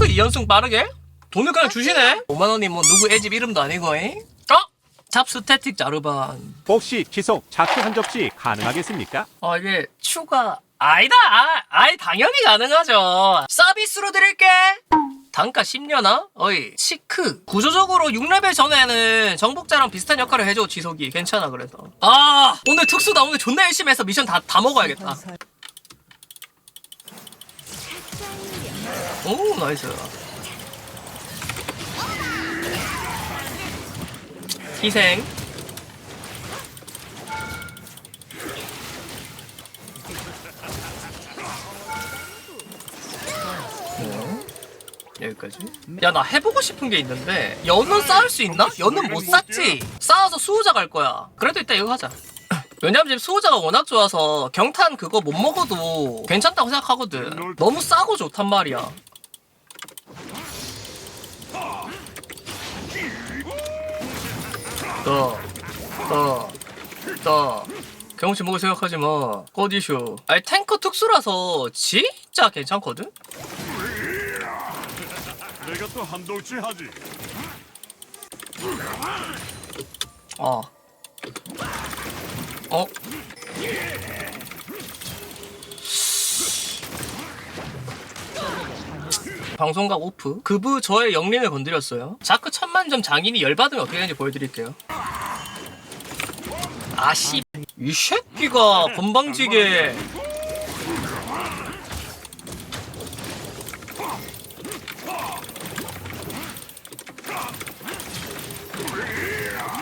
탱크 2연승 빠르게? 돈을 그냥 주시네? 5만원이 뭐 누구 애집 이름도 아니고 잉? 어? 잡스태틱 자르반 혹시 지속 자크 한 접시 가능하겠습니까? 아 이게 추가 아니다 아, 아이 당연히 가능하죠 서비스로 드릴게 단가 10년아? 어이 치크 구조적으로 6레벨 전에는 정복자랑 비슷한 역할을 해줘 지속이 괜찮아 그래서 아 오늘 특수다 오늘 존나 열심히 해서 미션 다, 다 먹어야겠다 오 나이스 희생 여기까지. 야, 나 해보고 싶은 게 있는데, 연은 쌓을 수 있나? 연은 못 쌓지? 쌓아서 수호자 갈 거야. 그래도 이따 이거 하자. 왜냐면 지금 수호자가 워낙 좋아서 경탄 그거 못 먹어도 괜찮다고 생각하거든. 너무 싸고 좋단 말이야. 더, 더, 더. 경험치 먹을 생각하지 마. 꺼디쇼. 아니, 탱커 특수라서 진짜 괜찮거든? 내가 또 한동치 하지. 어. 어? 방송각 오프. 그부 저의 영린을 건드렸어요. 자크 천만점 장인이 열받으면 어떻게 되는지 보여드릴게요. 아씨. 이 새끼가 건방지게.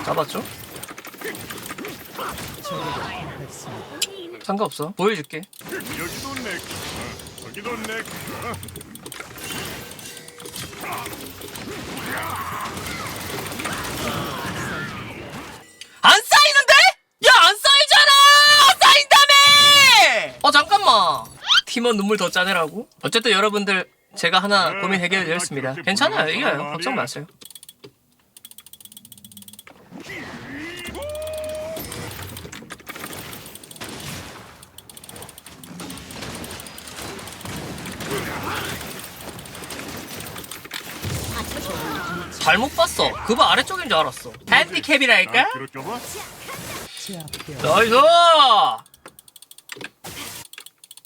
잡았죠? 상관없어. 보여줄게. 여기도 내 거, 저기도 내 거. 안 쌓이는데? 야, 안 쌓이잖아! 쌓인다며! 어, 잠깐만. 팀원 눈물 더 짜내라고? 어쨌든 여러분들, 제가 하나 고민 해결드렸습니다. 괜찮아요. 이겨요. 걱정 마세요. 잘못 봤어. 그거 아래쪽인 줄 알았어. 핸디캡이라니까? 아, 그럴까 봐. 나이스!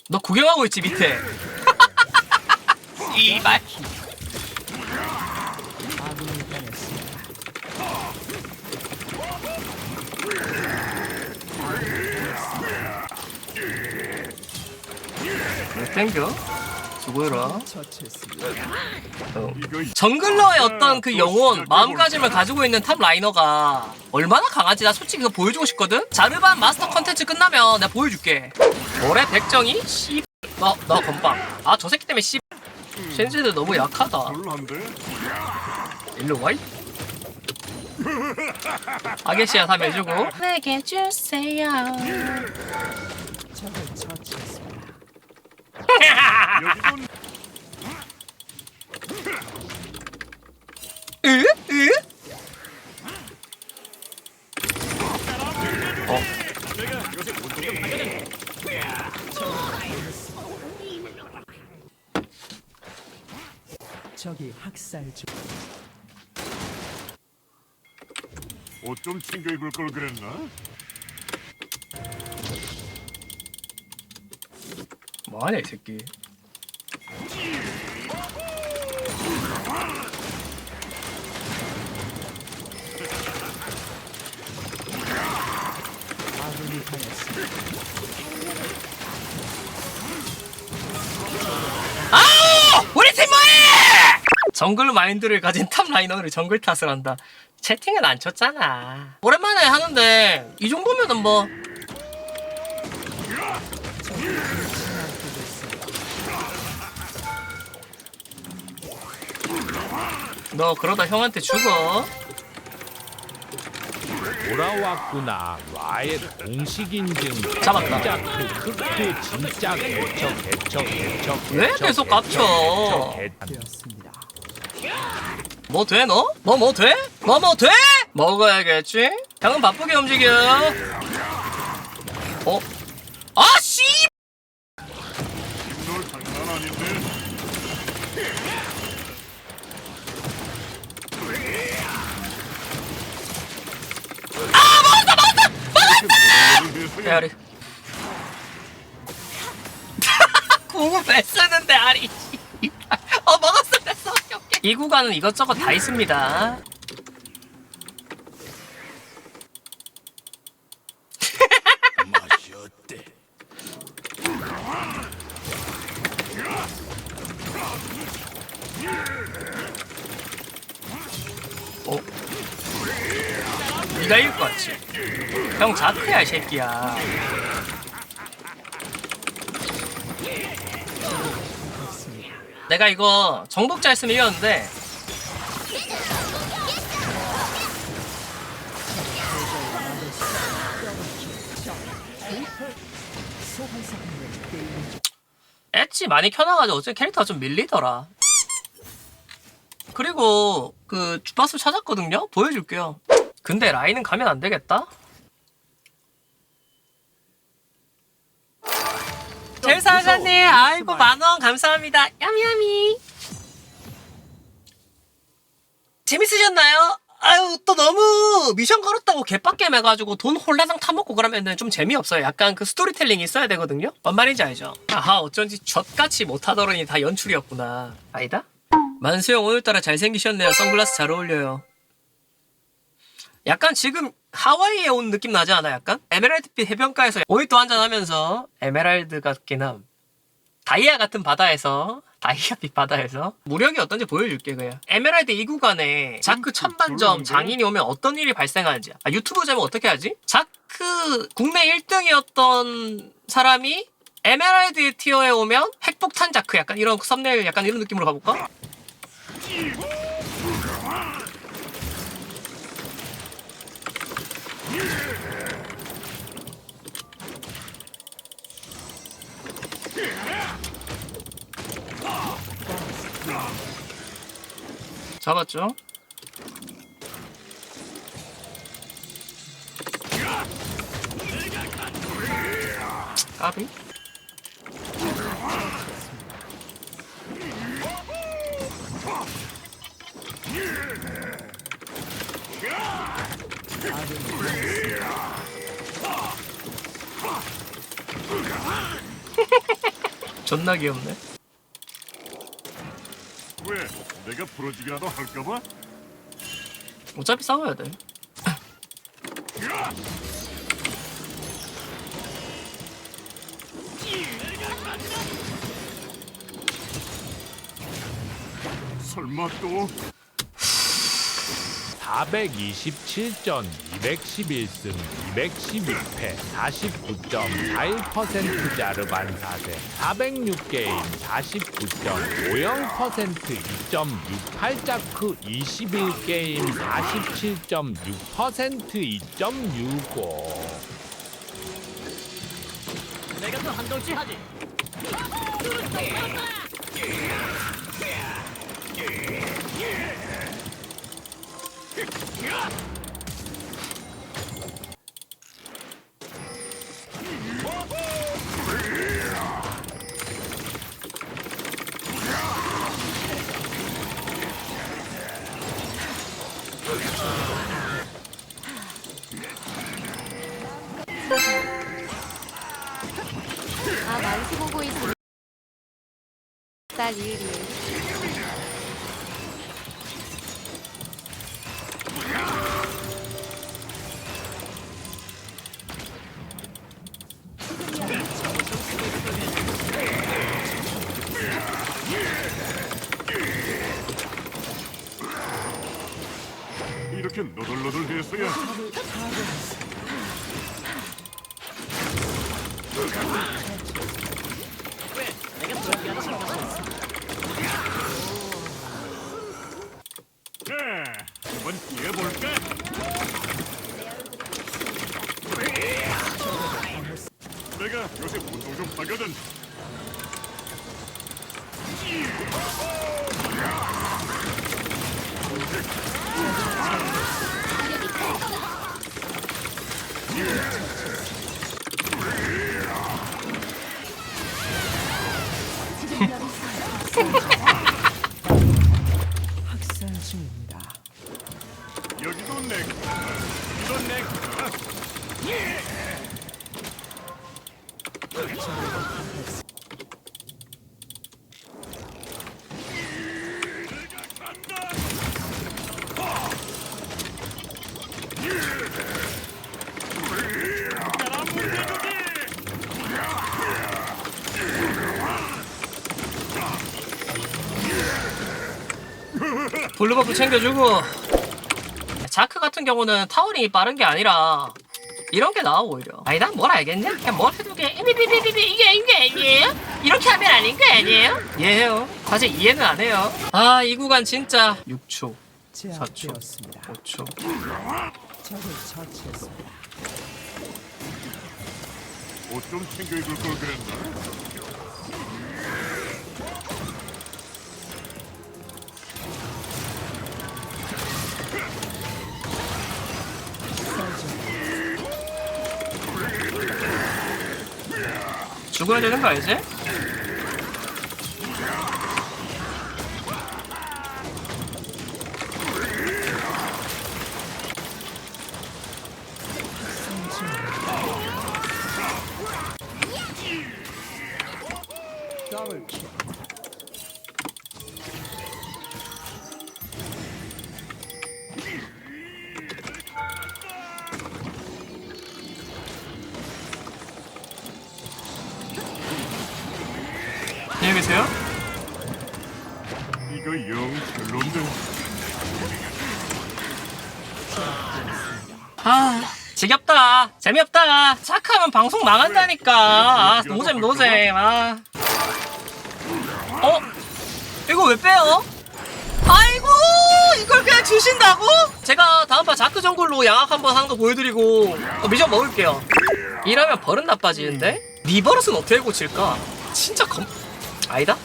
너 구경하고 있지, 밑에. 이발. 왜 땡겨? 수고해라. 어. 정글러의 어떤 그 영혼, 마음가짐을 가지고 있는 탑 라이너가 얼마나 강한지 나 솔직히 그거 보여주고 싶거든? 자르반 마스터 컨텐츠 끝나면 내가 보여줄게. 올해 백정이? 씨. 나, 나 건빵. 아, 저 새끼 때문에 씨. 쉔즈들 너무 약하다. 일로 와이. 아게시야 3 해주고. 내게 주세요. 으? 으? 어. 저기 학살 중. 옷 좀 챙겨 입을 걸 그랬나? 뭐하냐 이 새끼. 아우! 우리 팀 뭐해! 정글 마인드를 가진 탑 라이너를 정글 탓을 한다. 채팅은 안 쳤잖아. 오랜만에 하는데 이 정도면은 뭐. 너 그러다 형한테 죽어. 돌아왔구나. 와의 공식 인증. 잡았다. 진짜 그 크크 진짜 개척 개척 개척. 왜 개척, 계속 깝쳐? 개척, 개- 되었습니다. 뭐 돼, 너? 너 뭐 돼? 너 뭐 돼? 먹어야겠지? 형은 바쁘게 움직여. 어? 아리. 공을 왜 쓰는데 아리. 어 먹었어 됐어. 이 구간은 이것저것 다 있습니다. 같지? 형 자크야 이 새끼야 내가 이거 정복자 했으면 이겼는데 엣지 많이 켜놔가지고 어째 캐릭터가 좀 밀리더라 그리고 그 주파수 찾았거든요? 보여줄게요 근데 라인은 가면 안 되겠다? 젤사장님 아이고 만원 감사합니다 야미야미 재밌으셨나요? 아유 또 너무 미션 걸었다고 개빡겜 해가지고 돈 홀라당 타먹고 그러면은 좀 재미없어요 약간 그 스토리텔링이 있어야 되거든요 뭔 말인지 알죠? 아하 어쩐지 젖같이 못하더니 다 연출이었구나 아니다? 만수형 오늘따라 잘생기셨네요 선글라스 잘 어울려요 약간 지금 하와이에 온 느낌 나지 않아 약간? 에메랄드빛 해변가에서 오이또 한잔하면서 에메랄드 같긴 함 다이아 같은 바다에서 다이아빛 바다에서 무력이 어떤지 보여줄게 그냥 에메랄드 이 구간에 자크 천반점 장인이 오면 어떤 일이 발생하는지 아, 유튜브 제목 어떻게 하지? 자크 국내 1등이었던 사람이 에메랄드 티어에 오면 핵폭탄 자크 약간 이런 썸네일 약간 이런 느낌으로 가볼까? 잡았죠? 까비? 존나 귀엽네. 왜? 내가 부러지기라도 할까봐? 어차피 싸워야 돼. 설마 또 427전 211승 212패 49.41% 자르반 4대 406게임 49.50% 2.68자크 21게임 47.6% 2.65아 만수 보고 있습니 다. 딸 리을이. 이렇게 너덜너덜해서야 자, 한번 뛰어볼까? 내가 요새 운동 좀 하거든. 여기도 내. 이건 내. 블루버프 챙겨주고 자크 같은 경우는 타워링이 빠른 게 아니라 이런 게 나아 오히려 아니 난 뭘 알겠냐? 그냥 뭘 해도 그냥 삐삐삐삐삐 이게 이게 아니에요? 이렇게 하면 아닌 거 아니에요? 이해해요 사실 이해는 안 해요 아 이 구간 진짜 6초 제압되었습니다. 5초 적을 처치했습니다. 옷좀 챙겨 입을 걸 그랬나? 죽어야 되는 거 알지? 안녕히 계세요 이거 영 별론데. 아 지겹다 재미없다 자크하면 방송 망한다니까 아 노잼 노잼 아 어? 이거 왜 빼요? 아이고 이걸 그냥 주신다고? 제가 다음번 자크 정글로 양악 한번 하는 거 보여드리고 어, 미션 먹을게요 이러면 버릇 나빠지는데? 리버릇은 어떻게 고칠까? 진짜 검... 아니다?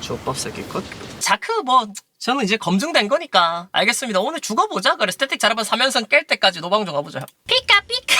조법 새끼 컷. 자크 뭐 저는 이제 검증된 거니까 알겠습니다. 오늘 죽어보자. 그래 스태틱 잘하면 3연승 깰 때까지 노방종 가보자. 피카 피카.